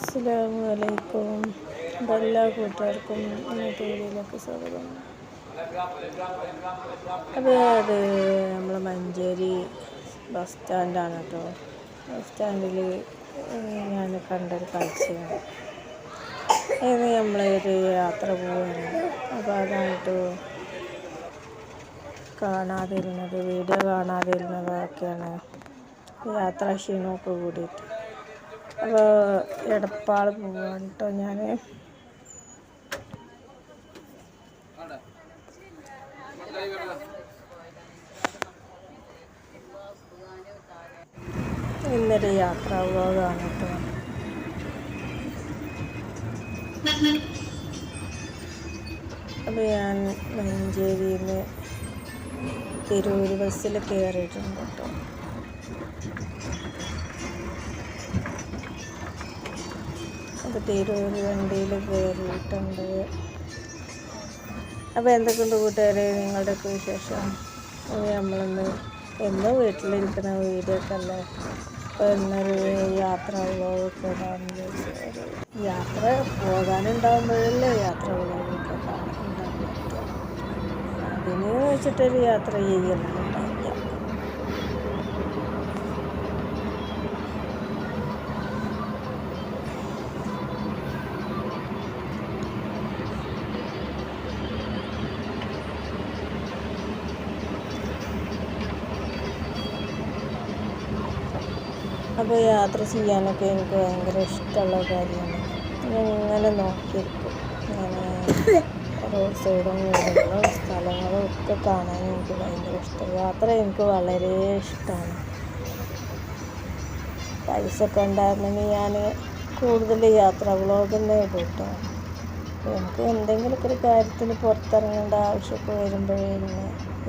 അസ്സലാമലൈക്കും. എല്ലാ കൂട്ടുകാർക്കും ഇന്നത്തെ വീഡിയോയിലേക്ക് സ്വാഗതം. അത് അത് നമ്മൾ മഞ്ചേരി ബസ് സ്റ്റാൻഡാണ് കേട്ടോ. ബസ് സ്റ്റാൻഡിൽ ഞാൻ കണ്ടൊരു കാഴ്ചയാണ്. ഇത് നമ്മളൊരു യാത്ര പോവുകയാണ് അപ്പോൾ അതായിട്ട് കാണാതിരുന്നത് വീഡിയോ കാണാതിരുന്നതൊക്കെയാണ് യാത്രാ ക്ഷീണമൊക്കെ കൂടിയിട്ട്. എടപ്പാൾ പോവാണ് കേട്ടോ ഞാൻ ഇന്നൊരു യാത്രാ വ്ലോഗാണ് കേട്ടോ അപ്പോൾ ഞാൻ മഞ്ചേരിയിൽ നിന്ന് തിരൂർ ബസ്സിൽ കയറിയിട്ടുണ്ട് കേട്ടോ അപ്പോൾ തിരൂർ വണ്ടിയിൽ കയറിയിട്ടുണ്ട് അപ്പോൾ എന്തൊക്കെയുണ്ട് കൂട്ടുകാരെ നിങ്ങളുടെയൊക്കെ വിശേഷം? നമ്മളൊന്ന് എന്നും വീട്ടിലിരിക്കുന്ന വീഡിയോ അല്ല? അപ്പോൾ എന്നൊരു യാത്ര യാത്ര പോകാനുണ്ടാകുമ്പോഴല്ലേ യാത്ര വ്ളോഗൊക്കെ അതിന് വെച്ചിട്ടൊരു യാത്ര ചെയ്യലുണ്ടാവില്ല അപ്പോൾ യാത്ര ചെയ്യാനൊക്കെ എനിക്ക് ഭയങ്കര ഇഷ്ടമുള്ള കാര്യമാണ്. ഇങ്ങനെ നോക്കിയിരിക്കും. ഇങ്ങനെ റോഡ് സൈഡും വീടുകളും സ്ഥലങ്ങളും ഒക്കെ കാണാൻ എനിക്ക് ഭയങ്കര ഇഷ്ടം യാത്ര എനിക്ക് വളരെ ഇഷ്ടമാണ്. പൈസ ഒക്കെ ഉണ്ടായിരുന്നെങ്കിൽ ഞാൻ കൂടുതൽ യാത്ര വ്ളോഗ് തന്നെ ഇടും കേട്ടോ എനിക്ക് എന്തെങ്കിലുമൊക്കെ ഒരു കാര്യത്തിന് പുറത്തിറങ്ങേണ്ട ആവശ്യമൊക്കെ വരുമ്പോഴേ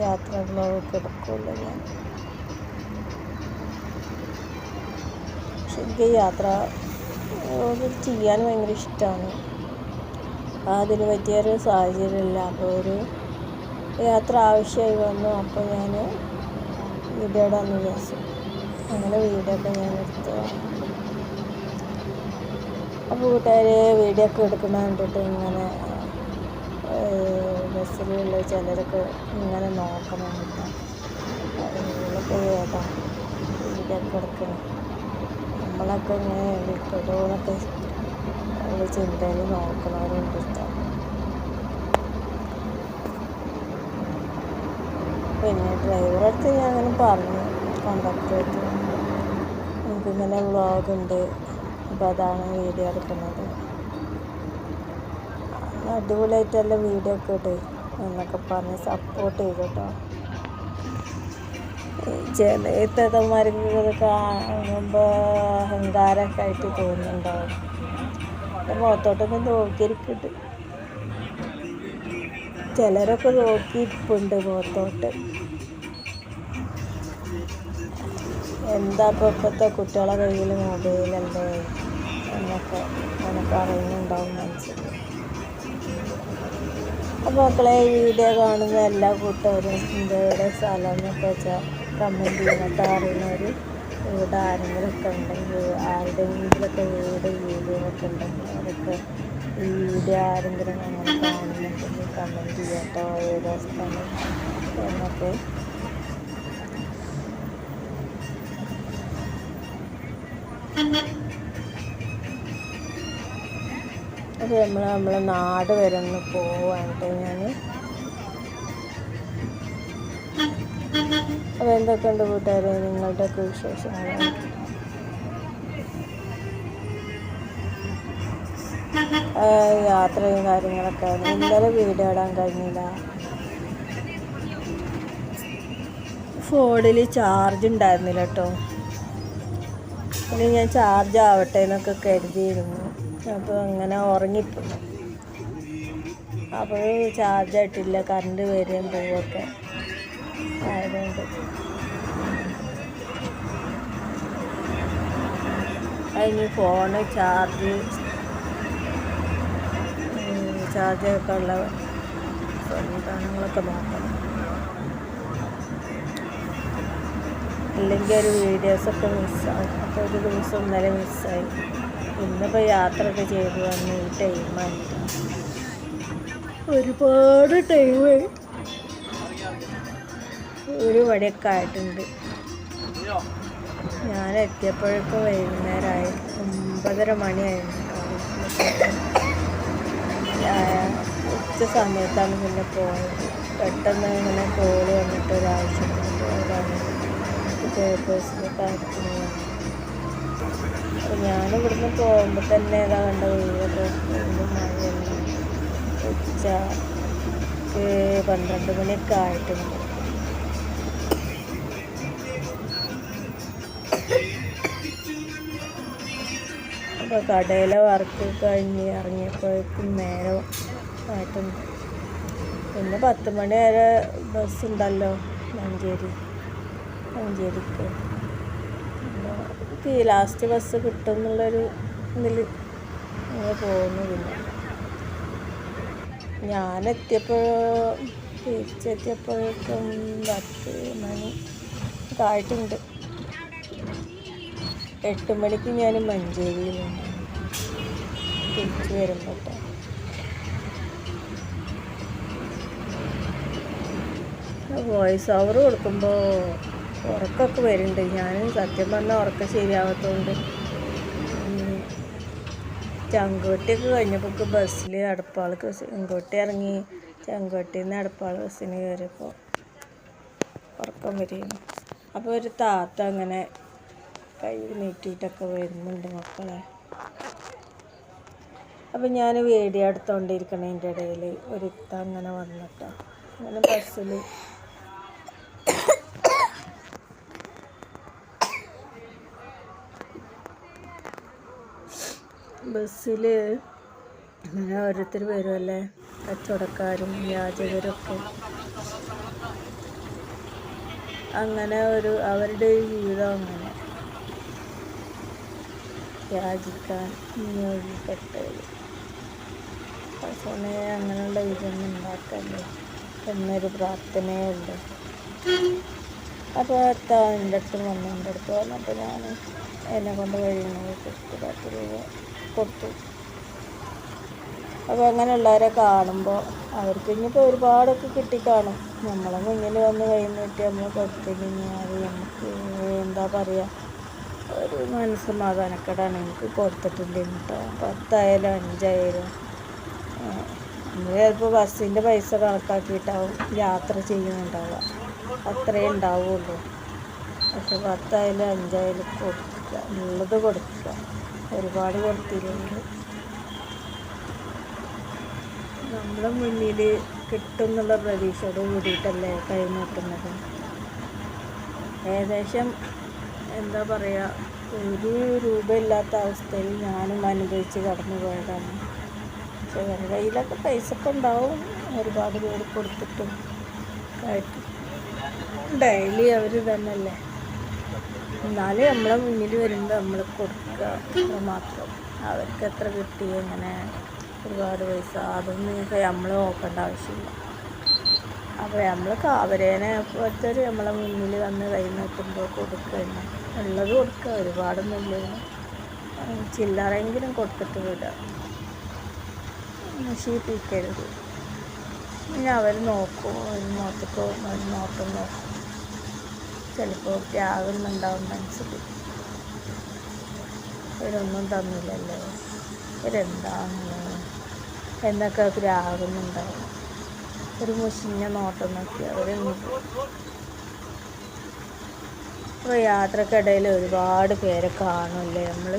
യാത്ര വ്ളോഗൊക്കെ എടുക്കുള്ളൂ ഞാൻ. എനിക്ക് യാത്ര ചെയ്യാൻ ഭയങ്കര ഇഷ്ടമാണ് അതിന് പറ്റിയൊരു സാഹചര്യമില്ല. അപ്പോൾ ഒരു യാത്ര ആവശ്യമായി വന്നു. അപ്പോൾ ഞാൻ വീഡിയോ ഇടാമെന്ന് വിചാരിച്ചു. അങ്ങനെ വീഡിയോ ഒക്കെ ഞാൻ എടുത്ത് അപ്പോൾ കൂട്ടുകാർ വീഡിയോ ഒക്കെ എടുക്കുന്ന കണ്ടിട്ട് ഇങ്ങനെ ബസ്സിലുള്ള ചിലരൊക്കെ ഇങ്ങനെ നോക്കണം അതിലൊക്കെ ഏതാ? വീഡിയോ ഒക്കെ എടുക്കണം. നമ്മളൊക്കെ ഇങ്ങനെ ഇട്ടോന്നൊക്കെ ഉള്ള ചിന്തയിൽ നോക്കുന്നവരുണ്ട് ഇഷ്ടം. പിന്നെ ഡ്രൈവറെ അടുത്ത് ഞാൻ അങ്ങനെ പറഞ്ഞു കണ്ടക്ടറായിട്ട് എനിക്കിങ്ങനെ വ്ളോഗ് ഉണ്ട്. അപ്പോൾ അതാണ് വീഡിയോ എടുക്കുന്നത്. അടിപൊളിയായിട്ടല്ല വീഡിയോ ഒക്കെ ഇട്ട് എന്നൊക്കെ പറഞ്ഞ് സപ്പോർട്ട് ചെയ്തു കേട്ടോ. ചില തേതന്മാർക്ക് ഇത് കാണുമ്പോൾ അഹങ്കാരമൊക്കെ ആയിട്ട് തോന്നുന്നുണ്ടാവും മുഖത്തോട്ടൊക്കെ നോക്കിയിരിക്കുന്നുണ്ട് ചിലരൊക്കെ നോക്കിയിരിപ്പുണ്ട് മുഖത്തോട്ട്. എന്താ ഇപ്പോൾ ഇപ്പോഴത്തെ കുട്ടികളെ കയ്യിൽ മൊബൈലല്ലേ എന്നൊക്കെ അങ്ങനെ പറയുന്നുണ്ടാവും മനസ്സിൽ? അപ്പോൾ മക്കളെ വീഡിയോ കാണുന്ന എല്ലാ കൂട്ടുകാരും ഇന്ത്യയുടെ സ്ഥലം എന്നൊക്കെ വെച്ചാൽ കമന്റ് ചെയ്യണട്ടോ അറിയുന്നവർ ഇവിടെ ആരെങ്കിലുമൊക്കെ ഉണ്ടെങ്കിൽ ആരുടെയെങ്കിലുമൊക്കെ വീട് വീഡിയോ ഒക്കെ ഉണ്ടെങ്കിൽ അവരൊക്കെ ഈ വീഡിയോ ആരെങ്കിലും അങ്ങനെ കാണുന്നുണ്ടെങ്കിൽ കമന്റ് ചെയ്യാട്ടോ ഏതോ സ്ഥലം എന്നൊക്കെ. അപ്പോൾ നമ്മൾ നമ്മളെ നാട് വരെ ഒന്ന് പോവാണ്ട് ഞാൻ അപ്പോൾ എന്തൊക്കെയുണ്ട് കൂട്ടുകാരെ നിങ്ങളുടെയൊക്കെ വിശേഷങ്ങൾ? യാത്രയും കാര്യങ്ങളൊക്കെ ഇന്നലെ വീഡിയോ ഇടാൻ കഴിഞ്ഞില്ല. ഫോണിൽ ചാർജ് ഉണ്ടായിരുന്നില്ല കേട്ടോ. ഇനി ഞാൻ ചാർജ് ആവട്ടെ എന്നൊക്കെ കരുതിയിരുന്നു. അപ്പോൾ അങ്ങനെ ഉറങ്ങിപ്പോയി. അപ്പോൾ ചാർജ് ആയിട്ടില്ല കറണ്ട് വരികയും പോവുമൊക്കെ. ആയതുകൊണ്ട് അതിന് ഫോണ് ചാർജ് ചാർജൊക്കെ ഉള്ള സംവിധാനങ്ങളൊക്കെ നോക്കണം. അല്ലെങ്കിൽ ഒരു വീഡിയോസൊക്കെ മിസ്സാവും അപ്പോൾ ഒരു ദിവസം ഇന്നലെ മിസ്സായി ഇന്നിപ്പോൾ യാത്രയൊക്കെ ചെയ്തു വന്ന് ഈ ടൈമായി ഒരുപാട് ടൈമായി ഒരു വഴിയൊക്കെ ആയിട്ടുണ്ട്. ഞാൻ എത്തിയപ്പോഴൊക്കെ വൈകുന്നേരമായി. ഒമ്പതര മണിയായിരുന്നു. ഉച്ച സമയത്താണ് പിന്നെ പോയത്. പെട്ടെന്ന് ഇങ്ങനെ കോൾ വന്നിട്ട് ഒരാവശ്യത്തിന് പേപ്പേഴ്സിന്റെ കാര്യത്തിന് അപ്പോൾ പോകുമ്പോൾ തന്നെ ഏതാ കണ്ട വീടൊക്കെ മഴയല്ല മഴയെല്ലാം ഉച്ച പന്ത്രണ്ട് മണിയൊക്കെ ആയിട്ടുണ്ട്. അപ്പോൾ കടയിലെ വർക്ക് കഴിഞ്ഞ് ഇറങ്ങിയപ്പോഴേക്കും നേരം ആയിട്ടുണ്ട് പിന്നെ പത്ത് മണി വരെ ബസ് ഉണ്ടല്ലോ മഞ്ചേരി മഞ്ചേരിക്ക്. ഈ ലാസ്റ്റ് ബസ് കിട്ടും എന്നുള്ളൊരു ഇതിൽ അങ്ങനെ പോകുന്നു പിന്നെ ഞാനെത്തിയപ്പോൾ തിരിച്ചെത്തിയപ്പോഴേക്കും പത്ത് മണി ആയിട്ടുണ്ട് എട്ട് മണിക്ക് ഞാൻ മഞ്ചേരിയിലുണ്ട് തിരിച്ചു വരുമ്പോൾ. വോയിസ് ഓവർ കൊടുക്കുമ്പോൾ ഉറക്കമൊക്കെ വരുന്നുണ്ട്. ഞാൻ സത്യം പറഞ്ഞാൽ ഉറക്കം ശരിയാവാത്തതുകൊണ്ട് ചങ്കുവട്ടിയൊക്കെ കഴിഞ്ഞപ്പോൾ ബസ്സിൽ അടപ്പാൾക്ക് ചെങ്കോട്ടി ഇറങ്ങി. ചെങ്കോട്ടിയിൽ നിന്ന് അടപ്പാൾ ബസ്സിന് കയറിയപ്പോൾ ഉറക്കം വരികയാണ് അപ്പോൾ ഒരു താത്ത അങ്ങനെ കൈ നീട്ടിയിട്ടൊക്കെ വരുന്നുണ്ട് മക്കളെ. അപ്പം ഞാൻ വീഡിയോ എടുത്തോണ്ടിരിക്കണതിന്റെ ഇടയിൽ ഒരു ഇത്ത അങ്ങനെ വന്നിട്ടോ. അങ്ങനെ ബസ്സിൽ ബസ്സിൽ അങ്ങനെ ഓരോരുത്തർ വരുമല്ലേ കച്ചവടക്കാരും യാചകരൊക്കെ. അങ്ങനെ ഒരു അവരുടെ ജീവിതം അങ്ങനെ. യാചിക്കാൻ നിയോഗിക്കട്ടെ പക്ഷേ അങ്ങനെയുള്ള ഇതൊന്നും ഉണ്ടാക്കല്ലേ? എന്നൊരു പ്രാർത്ഥനയേ ഉള്ളൂ അപ്പോൾ എത്താ എന്റെ അടുത്ത് വന്നു. എന്റെ അടുത്ത് വന്നപ്പോൾ ഞാൻ എന്നെ കൊണ്ട് കഴിയുന്നത് കൊടുത്തു. പത്ത് രൂപ കൊടുത്തു. അപ്പോൾ അങ്ങനെയുള്ളവരെ കാണുമ്പോൾ അവർക്ക് ഇനിയിപ്പോൾ ഒരുപാടൊക്കെ കിട്ടിക്കാണും. നമ്മളെ മുന്നിൽ വന്ന് കഴിഞ്ഞിട്ട് നമ്മൾ കൊടുത്തു കഴിഞ്ഞാൽ നമുക്ക് എന്താ പറയുക? ഒരു മനസ്സമാധാനക്കേടാണ് എനിക്ക് കൊടുത്തിട്ടില്ല കേട്ടോ പത്തായാലും അഞ്ചായാലും. നമ്മൾ ചിലപ്പോൾ ബസ്സിന്റെ പൈസ കണക്കാക്കിയിട്ടാവും യാത്ര ചെയ്യുന്നുണ്ടാവുക. അത്രയേ ഉണ്ടാവുള്ളൂ. പക്ഷെ പത്തായാലും അഞ്ചായാലും കൊടുക്കുക. ഉള്ളത് കൊടുക്കുക. ഒരുപാട് കൊടുത്തില്ലെങ്കിൽ നമ്മുടെ മുന്നിൽ കിട്ടും എന്നുള്ള പ്രതീക്ഷയോട് കൂടിയിട്ടല്ലേ കൈ നീട്ടുന്നത്? ഏകദേശം എന്താ പറയുക ഒരു രൂപ ഇല്ലാത്ത അവസ്ഥയിൽ ഞാനും അനുഭവിച്ച് കടന്നു പോയതാണ്. പക്ഷേ അവരുടെ കയ്യിലൊക്കെ പൈസ ഒക്കെ ഉണ്ടാവും. ഒരുപാട് പേര് കൊടുത്തിട്ടും ആയിട്ട്. ഡെയിലി അവർ തന്നെയല്ലേ എന്നാലും നമ്മളെ മുന്നിൽ വരുമ്പോൾ നമ്മൾ കൊടുക്കുക അത്ര മാത്രം. അവർക്ക് എത്ര കിട്ടി എങ്ങനെ ഒരുപാട് പൈസ അതൊന്നും നമ്മൾ നോക്കേണ്ട ആവശ്യമില്ല. അപ്പോൾ നമ്മൾ കാവരേനെ പോലത്തെ നമ്മളെ മുന്നിൽ വന്ന് കൈ നോക്കുമ്പോൾ കൊടുക്കുക തന്നെ. ഉള്ളത് കൊടുക്കുക. ഒരുപാടൊന്നുമില്ല ചില്ലറെങ്കിലും കൊടുത്തിട്ട് വിടുക. നശിപ്പിക്കരുത് പിന്നെ അവർ നോക്കും. ഒരു നോക്കത്തോ ഒരു നോട്ടം നോക്കും. ചിലപ്പോൾ ത്യാഗുന്നുണ്ടാവും മനസ്സിൽ. ഇവരൊന്നും തന്നില്ലല്ലോ. ഇവരെന്താണ് എന്നൊക്കെ പ്രാകുന്നുണ്ടാവും ഒരു മുഷിഞ്ഞ നോട്ടം നോക്കി അവർ ഇപ്പോൾ യാത്രക്കിടയിൽ ഒരുപാട് പേരെ കാണുമല്ലേ നമ്മൾ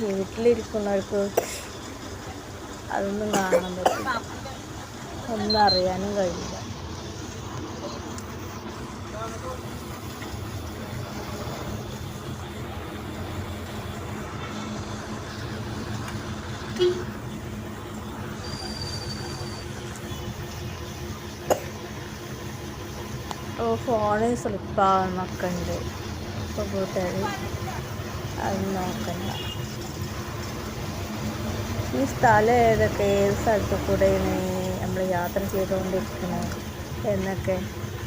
വീട്ടിലിരിക്കുന്നവർക്ക് അതൊന്നും കാണാൻ പറ്റില്ല. ഒന്നും അറിയാനും കഴിയില്ല. ഫോണ് സ്ലിപ്പാവുന്നൊക്കെ ഉണ്ട്. അപ്പോൾ കൂട്ടുകാർ അത് നോക്കണ്ട. ഈ സ്ഥലം ഏതൊക്കെ? ഏത് സ്ഥലത്ത് കൂടെയാണ് നമ്മൾ യാത്ര ചെയ്തുകൊണ്ടിരിക്കുന്നത് എന്നൊക്കെ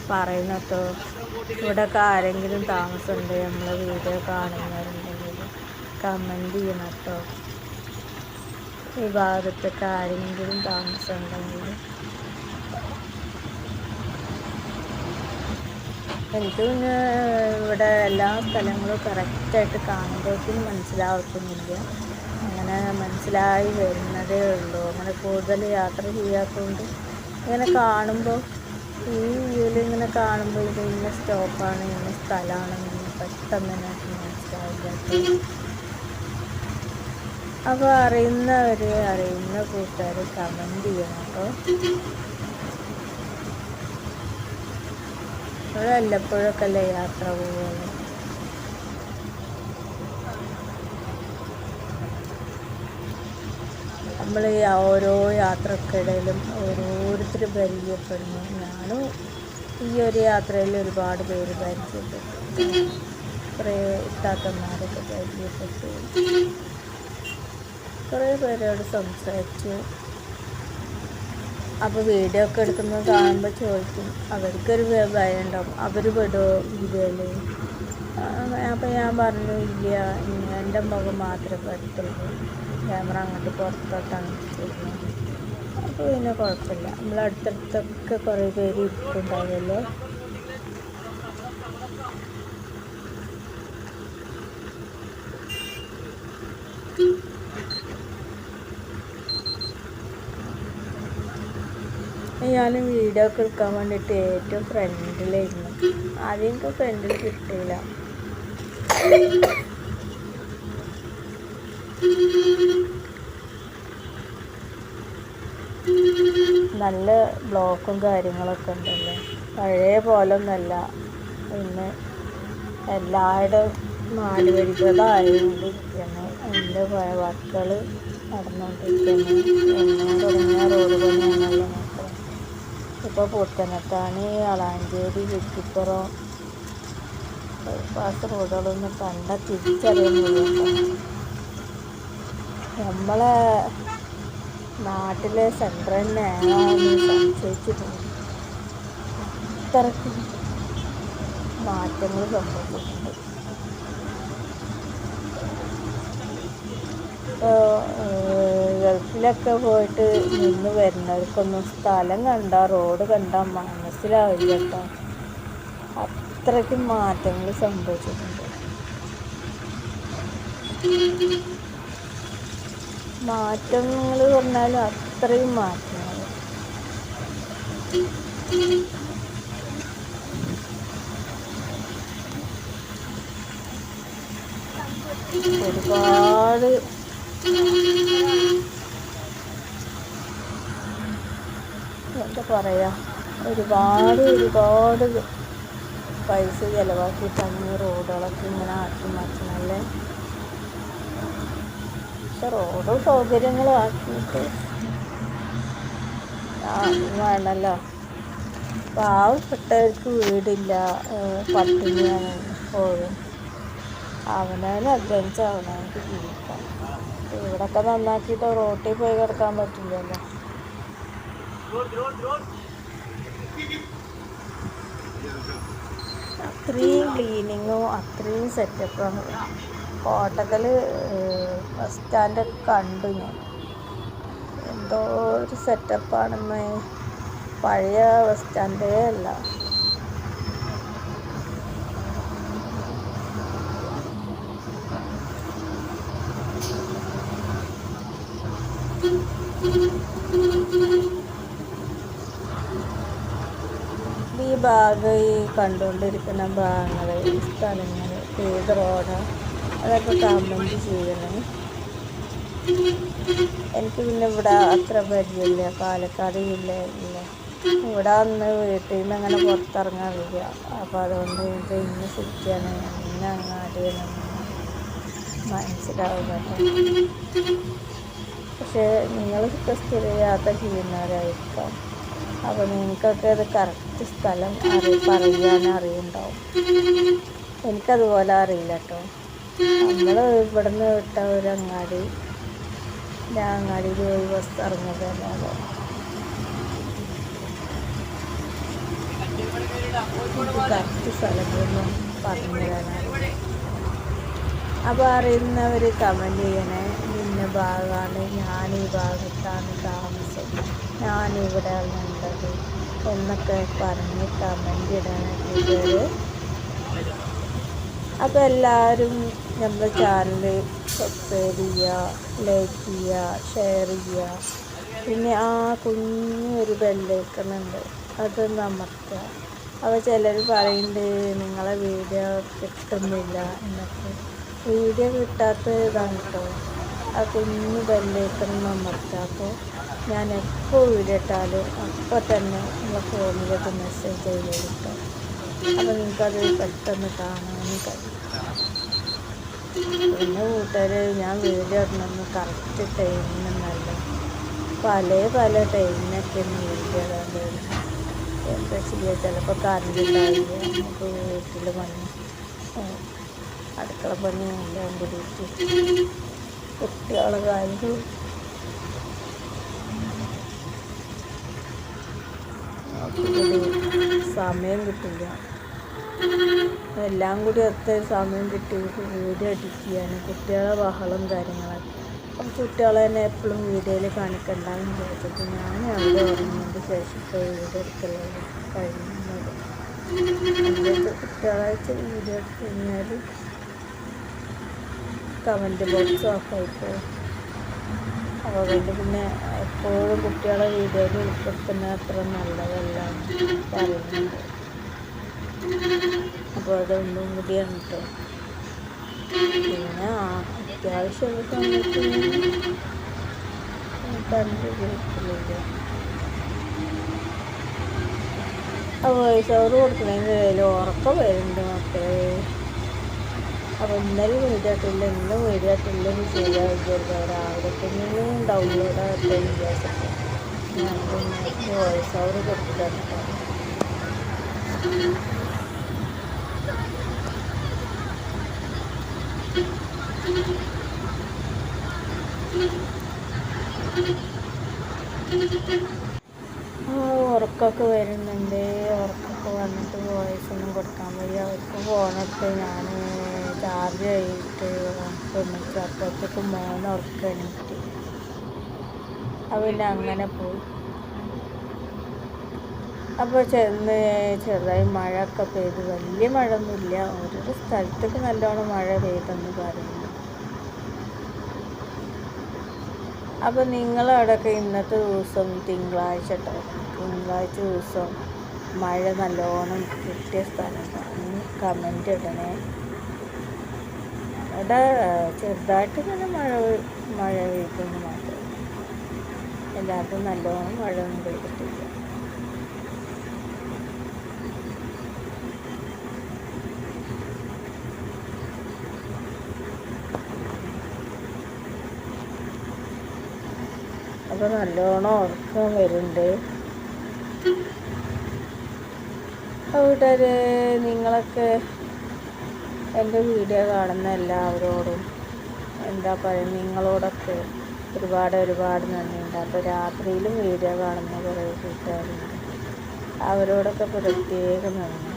പറയുന്നതോ ഇവിടെയൊക്കെ ആരെങ്കിലും താമസമുണ്ട്? നമ്മൾ വീഡിയോ കാണുന്നവരുണ്ടെങ്കിൽ കമന്റ് ചെയ്യണം കേട്ടോ ഈ ഭാഗത്തൊക്കെ ആരെങ്കിലും താമസമുണ്ടെങ്കിൽ എനിക്ക് പിന്നെ ഇവിടെ എല്ലാ സ്ഥലങ്ങളും കറക്റ്റായിട്ട് കാണുമ്പോഴത്തേക്കും മനസ്സിലാവത്തൊന്നുമില്ല അങ്ങനെ മനസ്സിലായി വരുന്നതേ ഉള്ളൂ. അങ്ങനെ കൂടുതൽ യാത്ര ചെയ്യാത്തതുകൊണ്ട് ഇങ്ങനെ കാണുമ്പോൾ ഈ വ്യൂവിൽ ഇങ്ങനെ കാണുമ്പോൾ ഇത് ഇന്ന സ്റ്റോപ്പാണ് ഇന്ന സ്ഥലമാണെന്ന് പെട്ടെന്ന് തന്നെ മനസ്സിലാവില്ല അപ്പോൾ അറിയുന്നവർ അറിയുന്ന കൂട്ടുകാർ കമന്റ് ചെയ്യണം കേട്ടോ. ഇവിടെ വല്ലപ്പോഴൊക്കെ അല്ലേ യാത്ര പോകുന്നത്? നമ്മൾ ഓരോ യാത്രക്കിടയിലും ഓരോരുത്തർ പരിചയപ്പെടുന്നു. ഞാനും ഈ ഒരു യാത്രയിൽ ഒരുപാട് പേര് പരിചയപ്പെട്ടു. കുറേ ഇത്താത്തന്മാരൊക്കെ പരിചയപ്പെട്ടു. കുറേ പേരോട് സംസാരിച്ചു. അപ്പോൾ വീഡിയോ ഒക്കെ എടുക്കുന്നത് കാണുമ്പോൾ ചോദിക്കും. അവർക്കൊരു ഭയം ഉണ്ടാവും അവർ പെടുമോ ഇതിൽ അപ്പോൾ ഞാൻ പറഞ്ഞു ഇല്ല എന്റെ മുഖം മാത്രമേ പറ്റുള്ളൂ ക്യാമറ അങ്ങോട്ട് പുറത്തോട്ടാണ് അപ്പോൾ പിന്നെ കുഴപ്പമില്ല. നമ്മൾ അടുത്തടുത്തൊക്കെ കുറേ പേര് ഇരിക്കുന്നുണ്ടാവുമല്ലോ ഞാൻ വീഡിയോ ഒക്കെ എടുക്കാൻ വേണ്ടിയിട്ട് ഏറ്റവും ഫ്രണ്ടിലായിരുന്നു ആദ്യം എനിക്ക് ഫ്രണ്ടിൽ കിട്ടിയില്ല നല്ല ബ്ലോക്കും കാര്യങ്ങളൊക്കെ ഉണ്ടല്ലോ? പഴയ പോലെ ഒന്നല്ല ഇന്ന് എല്ലായിടും നാല് വരികളായതുകൊണ്ടിരിക്കുന്നു എന്റെ വർക്കുകൾ നടന്നുകൊണ്ടിരിക്കുന്നു എന്നോട് തുടങ്ങിയ റോഡ് പണിയാണല്ലോ. ഇപ്പോൾ പുത്തനത്താണി വളാഞ്ചേരി ചുറ്റിപ്പുറം. ബൈപ്പാസ് റോഡുകളൊന്നും കണ്ട തിരിച്ചറിയുന്നില്ല നമ്മളെ നാട്ടിലെ സെന്റർ തന്നെ സംശയിച്ചു പോകും മാറ്റങ്ങൾ സംഭവിച്ചിട്ടുണ്ട്. ഇപ്പോൾ ഗൾഫിലൊക്കെ പോയിട്ട് നിന്ന് വരുന്നവർക്കൊന്നും സ്ഥലം കണ്ട റോഡ് കണ്ട മനസ്സിലാവില്ല കേട്ടോ അത്രയ്ക്ക് മാറ്റങ്ങൾ സംഭവിച്ചിട്ടുണ്ട്. മാറ്റങ്ങൾ പറഞ്ഞാൽ അത്രയും മാറ്റങ്ങൾ ഒരുപാട് എന്താ പറയുക ഒരുപാട് ഒരുപാട് പൈസ ചിലവാക്കിയിട്ടാണ് തന്നെ റോഡുകളൊക്കെ ഇങ്ങനെ ആക്കി മാറ്റണല്ലേ? പക്ഷെ റോഡും സൗകര്യങ്ങളും ആക്കിയിട്ട് വേണമല്ലോ പാവപ്പെട്ടവർക്ക് വീടില്ല പട്ടിണിയാണ് എപ്പോഴും അവനവന് അധ്വാനിച്ച് അവനവനക്ക് ജീവിക്കാം ഇവിടൊക്കെ നന്നാക്കിയിട്ട് റോട്ടിൽ പോയി കിടക്കാൻ പറ്റില്ലല്ലോ. അത്രയും ക്ലീനിങ്ങും അത്രയും സെറ്റപ്പും കോട്ടക്കൽ ബസ് സ്റ്റാൻഡൊക്കെ കണ്ടു ഞാൻ. എന്തോ ഒരു സെറ്റപ്പാണെന്ന് പഴയ ബസ് സ്റ്റാൻഡേ അല്ല. ഭാഗം ഈ കണ്ടുകൊണ്ടിരിക്കുന്ന ഭാഗങ്ങൾ സ്ഥലങ്ങൾ ഏത് റോഡ് അതൊക്കെ കമന്റ് ചെയ്യണം. എനിക്ക് പിന്നെ ഇവിടെ അത്ര പരിചയമില്ല പാലക്കാട് ജില്ലയില്ല ഇവിടെ അന്ന് വീട്ടിൽ നിന്ന് അങ്ങനെ പുറത്തിറങ്ങാൻ വരിക അപ്പോൾ അതുകൊണ്ട് ഇത് ഇന്ന് സിറ്റിയാണ് ഇന്ന് അങ്ങാടിയാണ്. മനസ്സിലാവുക. പക്ഷേ നിങ്ങൾ സ്ഥിര യാത്ര ചെയ്യുന്നവരായിരിക്കാം അപ്പോൾ നിങ്ങൾക്കൊക്കെ അത് കറക്റ്റ് സ്ഥലം അറി പറയാൻ അറിയുണ്ടാവും. എനിക്കതുപോലെ അറിയില്ല കേട്ടോ നമ്മൾ ഇവിടുന്ന് വിട്ട ഒരു അങ്ങാടി ഞാൻ അങ്ങാടിയിൽ പോയി ബസ് ഇറങ്ങുന്നതല്ലാതെ എനിക്ക് കറക്റ്റ് സ്ഥലങ്ങളൊന്നും പറഞ്ഞു തരാനാണ് അപ്പോൾ അറിയുന്നവർ കമന്റ് ചെയ്യണേ. ഭാഗമാണ് ഞാൻ ഈ ഭാഗത്താണ് താമസം. ഞാനിവിടെയാണ് ഉള്ളത് എന്നൊക്കെ പറഞ്ഞ് കമന്റ് ഇടണം കൂട്ടുകാർ അപ്പോൾ എല്ലാവരും നമ്മുടെ ചാനൽ സബ്സ്ക്രൈബ് ചെയ്യുക ലൈക്ക് ചെയ്യുക ഷെയർ ചെയ്യുക. പിന്നെ ആ കുഞ്ഞൊരു ബെല്ലേക്കുന്നുണ്ട് അത് അമർത്തുക അപ്പോൾ ചിലർ പറയുന്നുണ്ട് നിങ്ങളെ വീഡിയോ കിട്ടുന്നില്ല എന്നൊക്കെ. വീഡിയോ കിട്ടാത്തതാണ് കേട്ടോ ആ കുഞ്ഞു ബെല്ലൈക്കണം അമർത്തുക അപ്പോൾ ഞാൻ എപ്പോൾ വീടിട്ടാലും അപ്പോൾ തന്നെ നിങ്ങളെ ഫോണിലേക്ക് മെസ്സേജ് ചെയ്ത് കൊടുക്കാം അപ്പോൾ നിങ്ങൾക്കത് പെട്ടെന്ന് കാണാനും കഴിയും. പിന്നെ കൂട്ടുകാർ ഞാൻ വീഡിയോ ഇടണമെന്ന് കറക്റ്റ് ടൈമിനല്ല പല പല ടൈമിനൊക്കെ വീഡിയോ ഇടാൻ എന്താ ചെയ്യുക ചിലപ്പോൾ കറണ്ട് നമുക്ക് വീട്ടിൽ പണി അടുക്കള പണി എല്ലാം കൂടിയിട്ട് കുട്ടികളെ കാര്യങ്ങളും സമയം കിട്ടില്ല. എല്ലാം കൂടി ഒത്ത സമയം കിട്ടി. വീഡിയോ എഡിറ്റ് കുട്ടികളെ ബഹളം കാര്യങ്ങളൊക്കെ. അപ്പം കുട്ടികളെ തന്നെ എപ്പോഴും വീഡിയോയിൽ കാണിക്കണ്ടെന്ന് ചോദിച്ചിട്ട് ഞാൻ അവിടെ ഉറങ്ങിയതിന്റെ ശേഷം ഇപ്പോൾ വീഡിയോ എടുക്കലുള്ളത് കഴിയുന്നത് കുട്ടികളെ വെച്ച് വീഡിയോ എടുത്ത് കഴിഞ്ഞാൽ കമന്റ് ബോക്സ് ഓഫായിപ്പോയി അതുകൊണ്ട് പിന്നെ എപ്പോഴും കുട്ടികളെ വീഡിയോയിൽ ഉൾപ്പെടുത്തുന്നത് അത്ര നല്ലതല്ല പറയുന്നുണ്ട് അപ്പോൾ അതൊന്നും കൂടിയാണ് കേട്ടോ പിന്നെ അത്യാവശ്യമുള്ള സമയത്ത് കണ്ട് ഉപയോഗിക്കുന്നില്ല ആ വോയിസ് ഓവർ കൊടുക്കണതിന്റെ ഇടയിൽ ഉറക്കം വരുന്നുണ്ട് മക്കളെ. അപ്പോൾ ഇന്നലെ വീഡിയോട്ടില്ല ഇന്ന് വീഡിയോട്ടില്ല ശരിയാവും വിചാരിച്ചു രാവിലെ പിന്നെയും ഡൗൺലോഡ് ആകട്ടെ വിചാരിച്ചിട്ട് വോയിസ് ഓവർ കൊടുത്തിട്ടാണ് ഉറക്കമൊക്കെ വരുന്നുണ്ട്. ഉറക്കമൊക്കെ വന്നിട്ട് വോയിസ് ഒന്നും കൊടുക്കാൻ വയ്യ. അവർക്ക് ഫോണെടുത്ത് ഞാൻ ഒന്നിച്ച് അപ്പോഴത്തേക്ക് മോനെ ഉറക്കം എണീറ്റ് അങ്ങനെ പോയി. അപ്പോൾ ചെന്ന് ചെറുതായി മഴയൊക്കെ പെയ്ത്. വലിയ മഴ ഒന്നുമില്ല ഓരോരോ സ്ഥലത്തൊക്കെ നല്ലോണം മഴ പെയ്തെന്ന് പറയുന്നു. അപ്പോൾ നിങ്ങളവിടെയൊക്കെ ഇന്നത്തെ ദിവസം തിങ്കളാഴ്ച കേട്ടോ. തിങ്കളാഴ്ച ദിവസം മഴ നല്ലോണം കിട്ടിയ സ്ഥലം. കമന്റ് ഇടണേ. അവിടെ ചെറുതായിട്ട് ഇങ്ങനെ മഴ മഴ പെയ്തെന്ന് മാത്രം എല്ലാവർക്കും നല്ലോണം മഴ ഒന്നും പെയ്തിട്ടില്ല അപ്പോൾ നല്ലോണം ഉറക്കം വരുന്നുണ്ട്. അവിടെ നിങ്ങളൊക്കെ എന്റെ വീഡിയോ കാണുന്ന എല്ലാവരോടും എന്താ പറയുക നിങ്ങളോടൊക്കെ ഒരുപാട് ഒരുപാട് നന്ദിയുണ്ട്. അപ്പോൾ രാത്രിയിലും വീഡിയോ കാണുന്ന കുറേ കൂട്ടുകാരുണ്ട്. അവരോടൊക്കെ പ്രത്യേകം നന്ദി.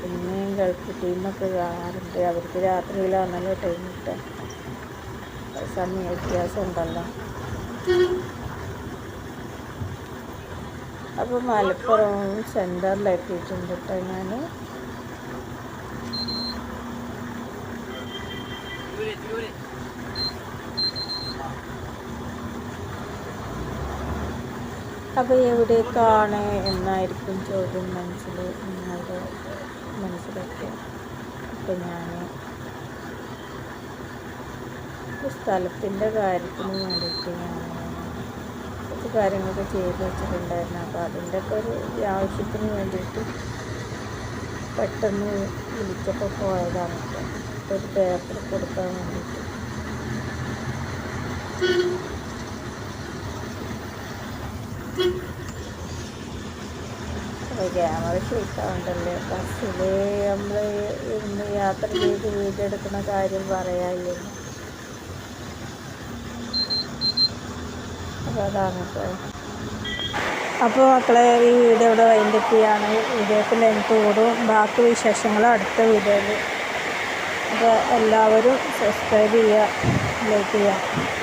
പിന്നെയും ഗൾഫ് ടീമൊക്കെ കാണാറുണ്ട്. അവർക്ക് രാത്രിയിലാണല്ലോ ടൈം കിട്ടുക. സമയ വ്യത്യാസം ഉണ്ടല്ലോ അപ്പോൾ മലപ്പുറം സെന്ററിലെത്തിയിട്ടുണ്ട് കേട്ടോ ഞാൻ. അപ്പോൾ എവിടേക്കാണ് എന്നായിരിക്കും ചോദ്യം മനസ്സിൽ നിങ്ങളുടെ മനസ്സിലൊക്കെ. അപ്പോൾ ഞാൻ സ്ഥലത്തിന്റെ കാര്യത്തിന് വേണ്ടിയിട്ട് ഞാൻ കുറച്ച് കാര്യങ്ങളൊക്കെ ചെയ്ത് വെച്ചിട്ടുണ്ടായിരുന്നു. അപ്പോൾ അതിന്റെയൊക്കെ ഒരു ആവശ്യത്തിന് വേണ്ടിയിട്ട് പെട്ടെന്ന് വിളിച്ചപ്പോൾ പോയതാണ് കേട്ടോ. ഒരു പേപ്പർ കൊടുക്കാൻ വേണ്ടിയിട്ട്. ക്യാമറ ഷൂട്ടാവുണ്ടല്ലേ ബസ്സിൽ നമ്മൾ ഇന്ന് യാത്ര ചെയ്ത് വീഡിയോ എടുക്കുന്ന കാര്യം പറയാമല്ലോ അപ്പോൾ അതാണ് കേട്ടോ അപ്പോൾ മക്കളെ ഈ വീഡിയോ ഇവിടെ വൈൻഡപ്പ് ചെയ്യാണ്. വീഡിയോക്ക് ലെങ്ത് കൂടും. ബാക്കി വിശേഷങ്ങൾ അടുത്ത വീഡിയോയിൽ അപ്പോൾ എല്ലാവരും സബ്സ്ക്രൈബ് ചെയ്യുക ലൈക്ക് ചെയ്യുക.